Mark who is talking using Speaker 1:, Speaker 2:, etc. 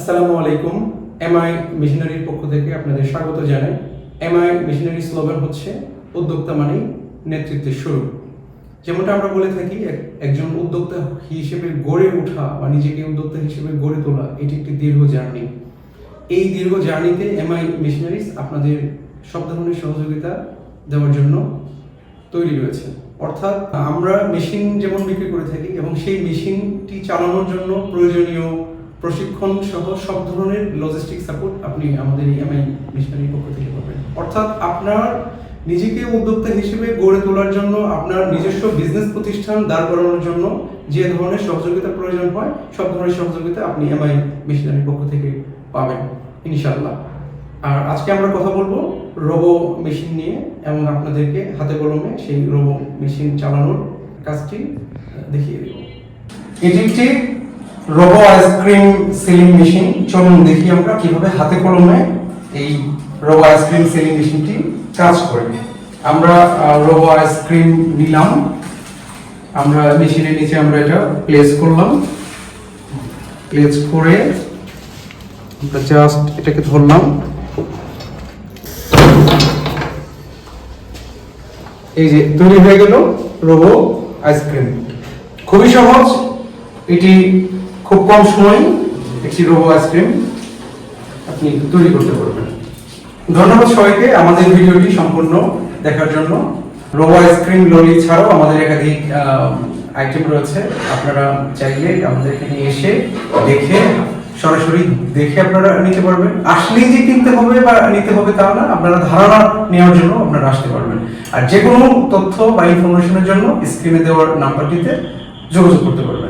Speaker 1: আসসালামু আলাইকুম। এমআই মিশনারির পক্ষ থেকে আপনাদের স্বাগত জানাই। এমআই মিশনারি স্লোগান হচ্ছে, উদ্যোক্তা মানেই নেতৃত্বের শুরু। যেমনটা আমরা বলে থাকি, এক- একজন উদ্যোক্তা হিসেবে গড়ে ওঠা বা নিজেকে উদ্যোক্তা হিসেবে গড়ে তোলা, এটি একটি দীর্ঘ জার্নি। এই দীর্ঘ জার্নিতে এমআই মিশনারিজ আপনাদের সব ধরনের সহযোগিতা দেওয়ার জন্য তৈরি রয়েছে। অর্থাৎ আমরা মেশিন যেমন বিক্রি করে থাকি এবং সেই মেশিনটি চালানোর জন্য প্রয়োজনীয় প্রশিক্ষণ সহ সব ধরনের লজিস্টিক সাপোর্ট আপনি আমাদের ইএমআই এমআই মিশনারির পক্ষ থেকে পাবেন। অর্থাৎ আপনার নিজেকে উদ্যোক্তা হিসেবে গড়ে তোলার জন্য, আপনার নিজস্ব বিজনেস প্রতিষ্ঠান দাঁড় করানোর জন্য যে ধরনের সহযোগিতা প্রয়োজন হয়, সব ধরনের সহযোগিতা আপনি এমআই মিশনারির পক্ষ থেকে পাবেন, ইনশাআল্লাহ। আর আজকে আমরা কথা বলব রোবো মেশিন নিয়ে, এবং আপনাদেরকে হাতে কলমে সেই রোবো মেশিন চালানোর কাজটি দেখিয়ে দেব। এটি একটি রোবো আইসক্রিম সিলিং মেশিন। চলুন দেখি আমরা কীভাবে হাতে কলমে এই রোবো আইসক্রিম সিলিং মেশিনটি কাজ করে। আমরা রোবো আইসক্রিম নিলাম। আমরা মেশিনের নিচে আমরা এটা প্লেস করলাম। প্লেস করে আমরা জাস্ট এটাকে ধরলাম। এই যে তৈরি হয়ে গেল রোবো আইসক্রিম খুবই সহজ। এটি খুব কম সময় একটি রোবো আইসক্রিম আপনি তৈরি করতে পারবেন। ধন্যবাদ সবাইকে আমাদের ভিডিওটি সম্পূর্ণ দেখার জন্য। রোবো আইসক্রিম ললি ছাড়াও আমাদের একাধিক আইটেম রয়েছে। আপনারা চাইলে আমাদের এখানে এসে দেখে, সরাসরি দেখে আপনারা নিতে পারবেন। আসলেই যে কিনতে হবে বা নিতে হবে তা না, আপনারা ধারণা নেওয়ার জন্য আপনারা আসতে পারবেন। আর যে কোনো তথ্য বা ইনফরমেশনের জন্য স্ক্রিনে দেওয়ার নাম্বারটিতে যোগাযোগ করতে পারবেন।